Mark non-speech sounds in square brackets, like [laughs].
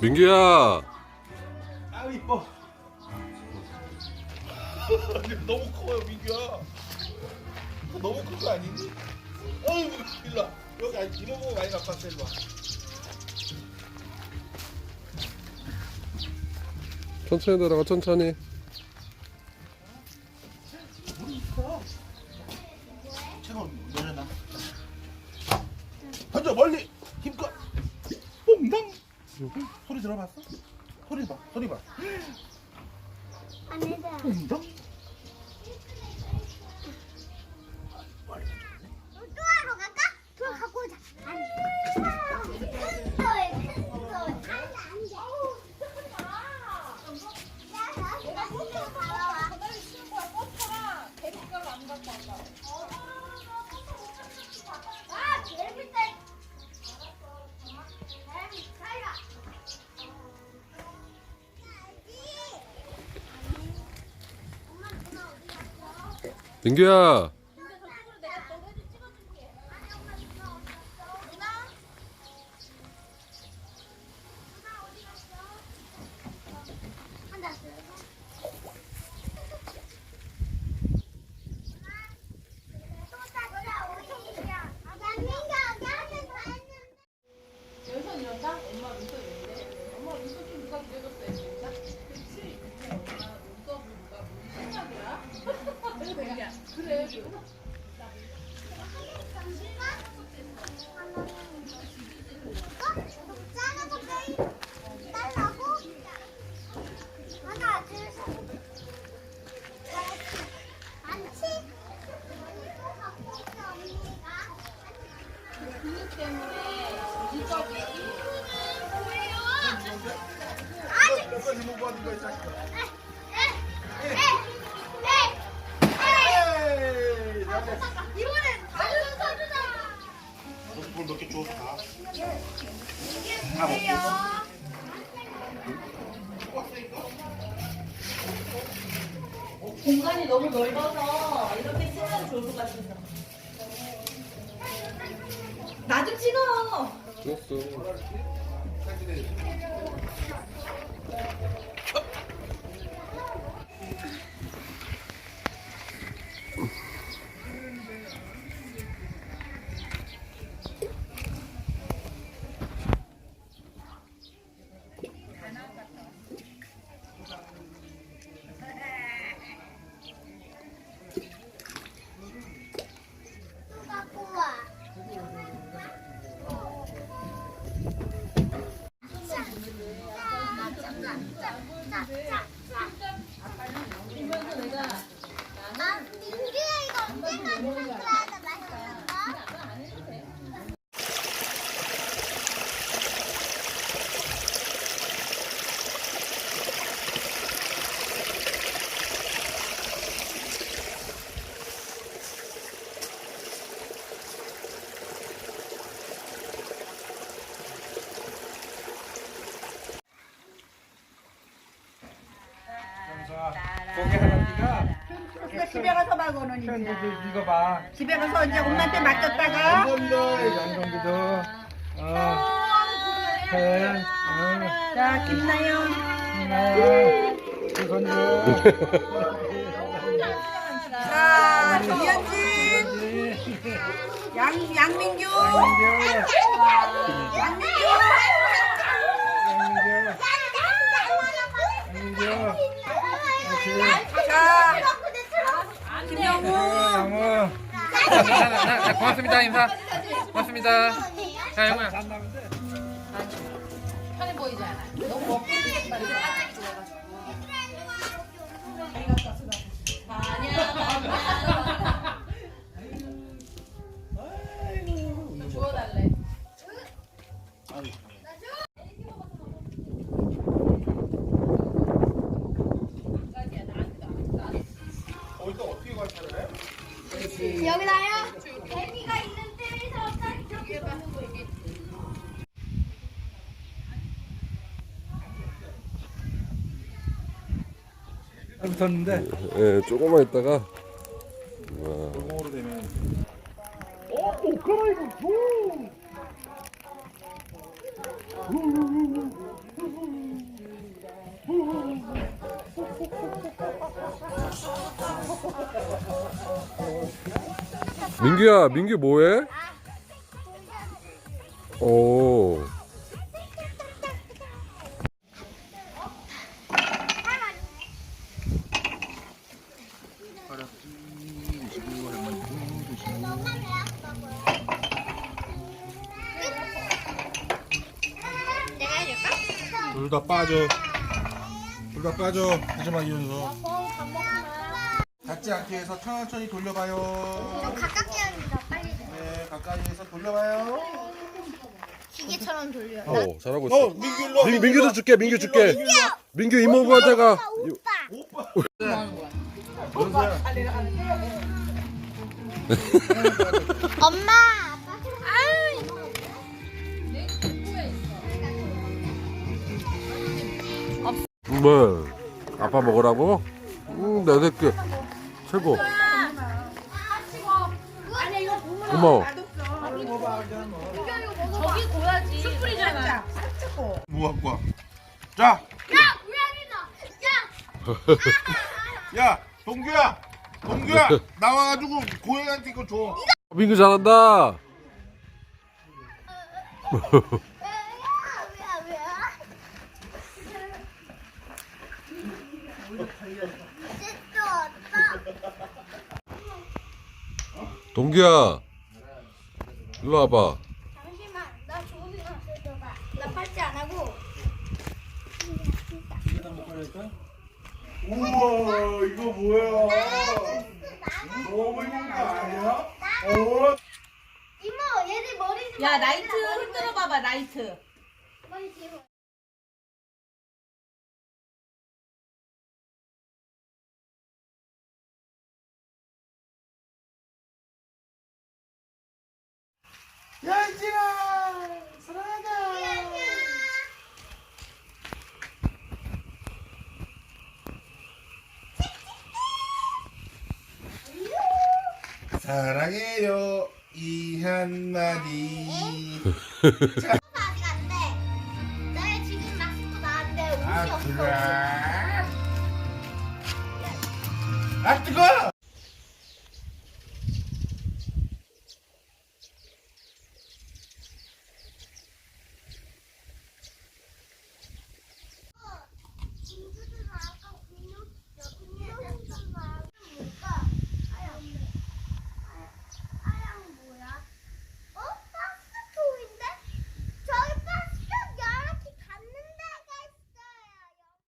민규야 아우 이뻐. 너무 커요 민규야. 너무 큰 거 아니니? 어이 일로 와. 여기 이런 거 많이 왔어 일로 와. 천천히 들어가 천천히 물이 있어. 차가운 내려놔. 던져 멀리 힘껏. 뽕당. 소리 들어봤어? 소리 봐 소리 봐. 아니다. 뽕당. 민규야 끝까지 못 가는 거야 이 자식아. 공간이 너무 넓어서 이렇게 쓰면 좋을 것 같아서. 나좀 찍어! 좋았어 Thank you. 집에 가서 말고는 이제 이거 봐. 집에 가서 이제 엄마한테 맡겼다가. 양동기도 어. 해. 어. 자 김나영. 자 이현진 양 양민규 양민규. 양민규 양민규. 양민규. 자김 영우 양호. 고맙습니다 인사 고맙습니다 자 영우야 편해 보이지 않아. 너무 먹고 싶겠다. 붙었는데 예, 조금만 있다가 와. 골공으로 되면 어, 오카라 이거 민규야 민규 뭐해? 오 둘 다 빠져. 둘 다 빠져. 하지마 이현서. 닿지 않게 해서 천천히 돌려봐요. 좀 가깝게 거 빨리 돼. 네, 가까이에서 돌려봐요. 기계처럼 돌려. 어, 잘하고 어, 있어. 민규 일로 와. 민, 민규도 줄게, 민규 줄게. 민규 이모부 하다가. 오빠. 연서야. 엄마. 아유. 뭐? 아빠 먹으라고? 응, 내 새끼. 최고. 고마워. 저기 고야지. 숯불이잖아. 뭐 갖고 와? 자, 야, 고양이다. 야. 야, 동규야. 동규야, 나와가지고 고양이한테 이거 줘. 민규 잘한다. [laughs] 동규야. 일로 와봐. 잠시만, 나 좋은 생각 들어봐. 나 팔찌 안 하고. 우와, 이거 뭐야? 너무 이쁜 거 아니야? 어? 이모, 얘들 머리 좀. 야 라이트 흔들어 봐봐 라이트. 머리 뒤로. 연진아, 사랑한다. 사랑해요 이 한마디 아직 안 돼. 너의 지금 막 씻고 나왔는데 옷이 아 없어. 그래 아 뜨거